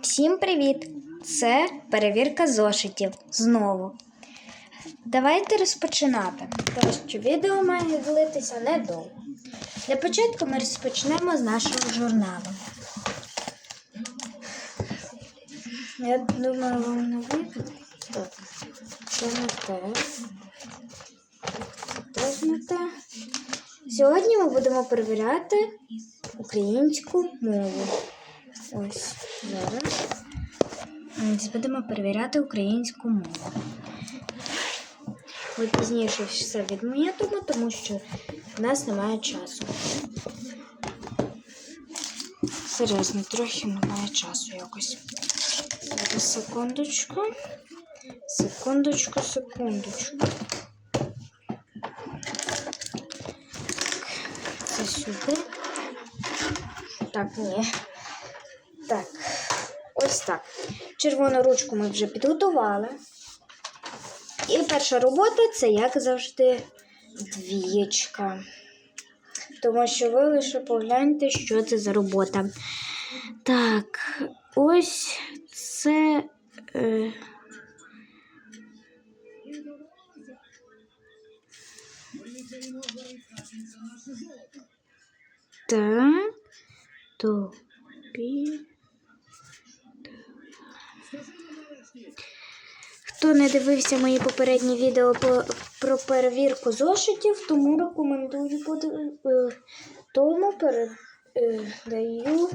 Всім привіт! Це перевірка зошитів знову. Давайте розпочинати, тому що відео має длитися недовго. Для початку ми розпочнемо з нашого журналу. Я думаю, вам не. Так, це не. Сьогодні ми будемо перевіряти українську мову. Ось зараз. Будемо перевіряти українську мову. Ви пізніше все відмітимо, тому що в нас немає часу. Серйозно, трохи немає часу якось. Зараз секундочку. Секундочку, секундочку. Це сюди. Так, ні. Так, ось так. Червону ручку ми вже підготували. І перша робота це, як завжди, двієчка. Тому що ви лише погляньте, що це за робота. Так, ось це. Е... Так, тобі. Хто не дивився мої попередні відео про перевірку зошитів, тому рекомендую е, тому передаю,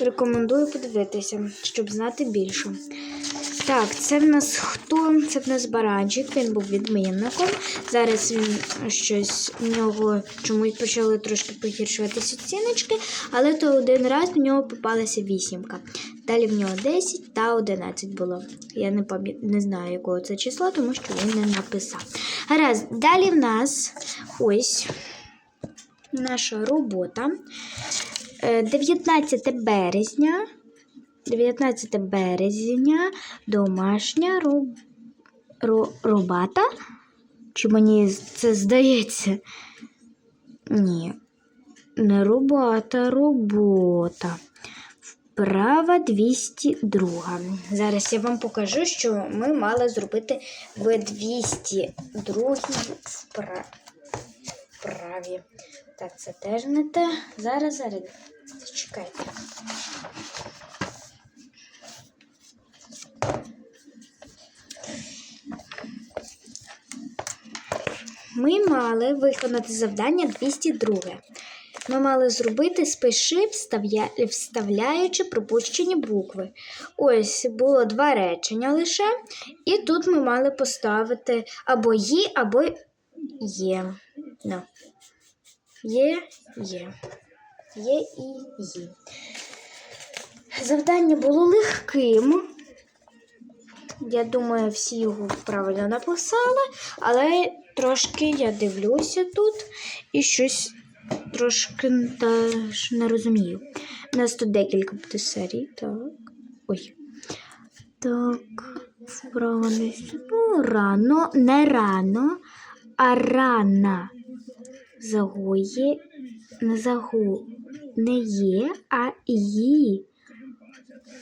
рекомендую подивитися, щоб знати більше. Так, це в нас хто? Це в нас баранчик, він був відмінником. Зараз він щось в нього чомусь почали трошки погіршуватися оціночки, але то один раз в нього попалася вісімка. Далі в нього 10 та 11 було. Я не пам'ят... не знаю, якого це числа, тому що він не написав. Гаразд, далі в нас ось наша робота. Е, 19 березня. 19 березня домашня роб... ро... робота. Чи мені це здається? Ні. Не робота, робота. Вправа 202. Зараз я вам покажу, що ми мали зробити в 202 впра- вправі. Так, це теж не те. Зараз, зараз. Чекайте. Ми мали виконати завдання 202. Ми мали зробити спиши, вставляючи пропущені букви. Ось було два речення лише, і тут ми мали поставити або «ї», або є. No. Є, є. Є і є. Завдання було легким. Я думаю, всі його правильно написали, але трошки я дивлюся тут і щось трошки теж не розумію. У нас тут декілька буде серій. Так. Ой. Так, вправо десь. Ну, рано, не рано, а рана. Загоє, не загу, не є, а її.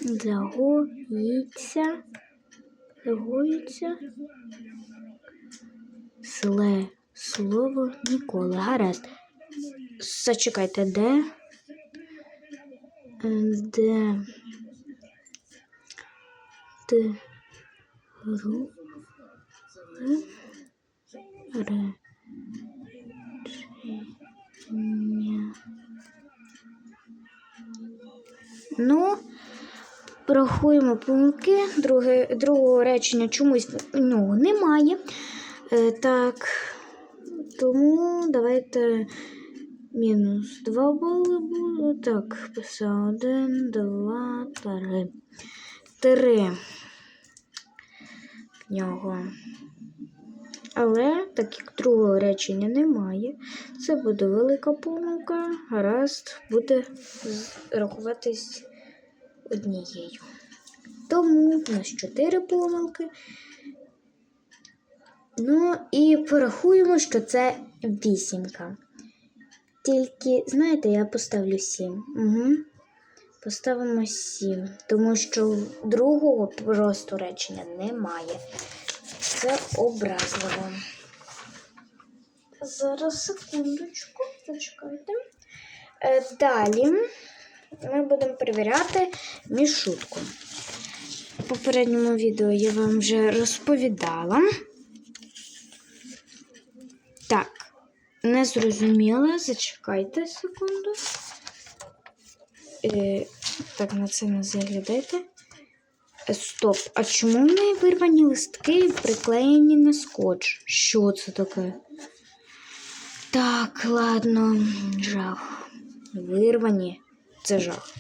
Загоїться. Загоїться. Сле слово ніколи. Гаразд. Зачекайте, де? Е, Де? Де? Ру. Ре. Ну, порахуємо помилки. Друге, другого речення чомусь нього немає. Е, так, тому давайте мінус 2 бали буде. Так, писав 1, 2, 3. 3 в нього. Але, так як другого речення немає, це буде велика помилка. Гаразд буде рахуватись однією. Тому у нас 4 помилки. Ну і порахуємо, що це вісімка. Тільки, знаєте, я поставлю 7. Угу. Поставимо 7, тому що другого просто речення немає. Це образливо. Зараз секундочку, зачекайте. Е, далі ми будемо перевіряти мішутку. В попередньому відео я вам вже розповідала. Так, не зрозуміла. Зачекайте секунду. Е, так, на це не заглядайте. Е, Стоп, а чому в неї вирвані листки приклеєні на скотч? Що це таке? Так, ладно, жах. Вирвані. Це жах.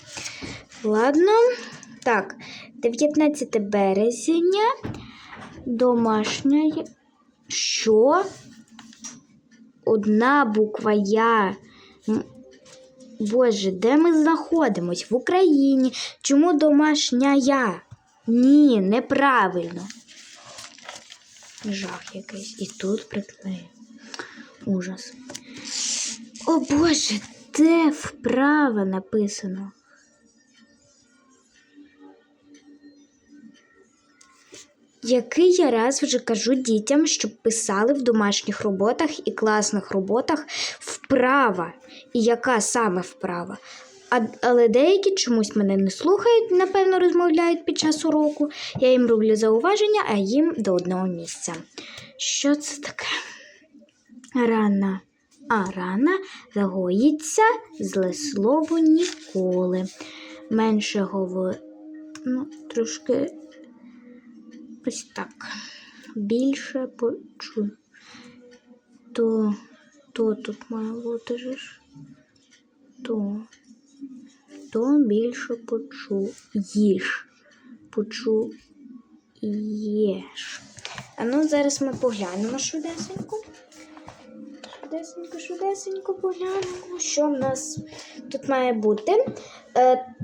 Ладно. Так, 19 березня. Домашня. Що? Одна буква Я. Боже, де ми знаходимось? В Україні. Чому домашня я? Ні, неправильно. Жах якийсь. І тут приклею. Ужас. О Боже, де вправо написано? Який я раз вже кажу дітям, щоб писали в домашніх роботах і класних роботах вправа. І яка саме вправа? А, але деякі чомусь мене не слухають, напевно, розмовляють під час уроку. Я їм роблю зауваження, а їм до одного місця. Що це таке? Рана. А рана загоїться зле слово ніколи. Менше говор... Ну, трошки ось так. Більше почу. То, то тут має бути ж. То, то більше почуєш. Почуєш. А ну зараз ми поглянемо швидесенько. Швидесенько, швидесенько поглянемо, що в нас тут має бути. Е,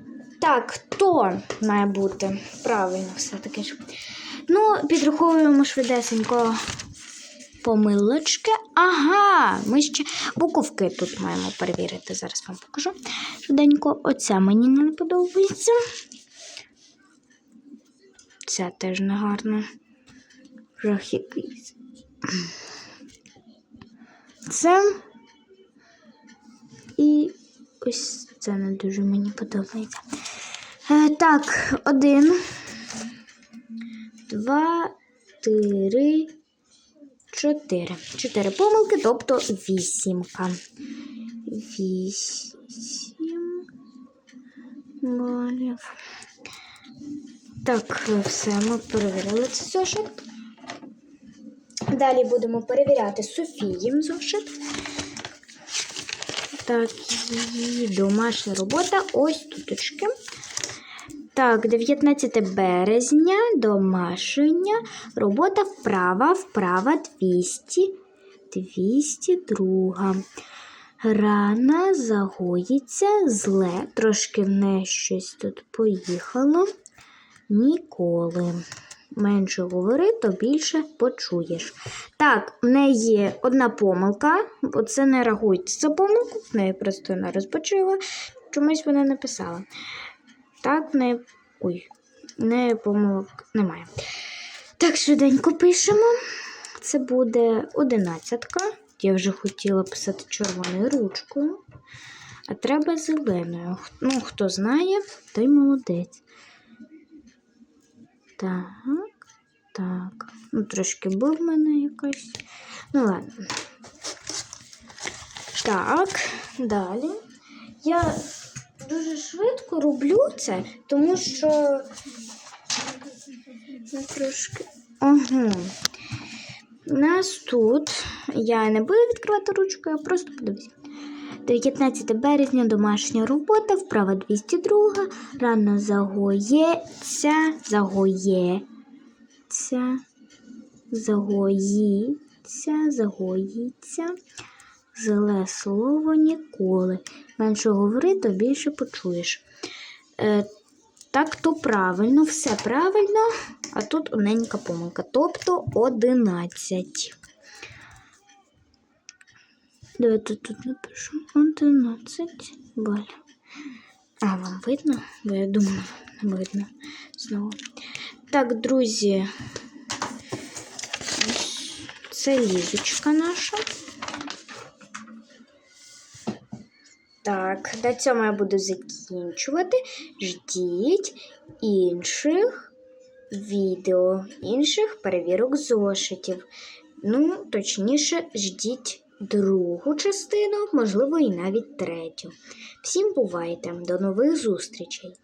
так, то має бути. Правильно, все-таки ж. Ну, підраховуємо швидесенько помилочки. Ага, ми ще буковки тут маємо перевірити. Зараз вам покажу. Швиденько, оця мені не подобається. Це теж не гарно. Жах якийсь. Це. І ось це не дуже мені подобається. Е, так, один, два, три, чотири. Чотири помилки, тобто вісімка. Вісім балів. Так, все, ми перевірили цей зошит. Далі будемо перевіряти Софіїм зошит. Так, її домашня робота. Ось туточки. Так, 19 березня, домашня, робота вправа, вправа 200, 202. Рана загоїться, зле, трошки в неї щось тут поїхало. Ніколи. Менше говори, то більше почуєш. Так, в неї є одна помилка, бо це не рахується за помилку, в неї просто не розпочила, чомусь вона написала. Так, в неї. Ой, в неї помилок немає. Так, швиденько пишемо. Це буде одинадцятка. Я вже хотіла писати червоною ручкою, а треба зеленою. Ну, хто знає, той молодець. Так, так. Ну, трошки був в мене якась. Ну, ладно. Так, далі. Я дуже швидко роблю це, тому що ну, трошки. Ага. Нас тут я не буду відкривати ручку, я просто подивлюся. 19 березня домашня робота, вправа 202, рано загоється, загоється, загоїться, загоїться. Зле слово ніколи. Менше говори, то більше почуєш. Е, так, то правильно, все правильно, а тут одненька помилка, тобто 11. Давайте тут напишу 11 балів. А, вам видно? Бо я думала, не видно знову. Так, друзі. Це лізочка наша. Так, на цьому я буду закінчувати. Ждіть інших відео, інших перевірок зошитів. Ну, точніше, ждіть другу частину, можливо, і навіть третю. Всім бувайте, до нових зустрічей!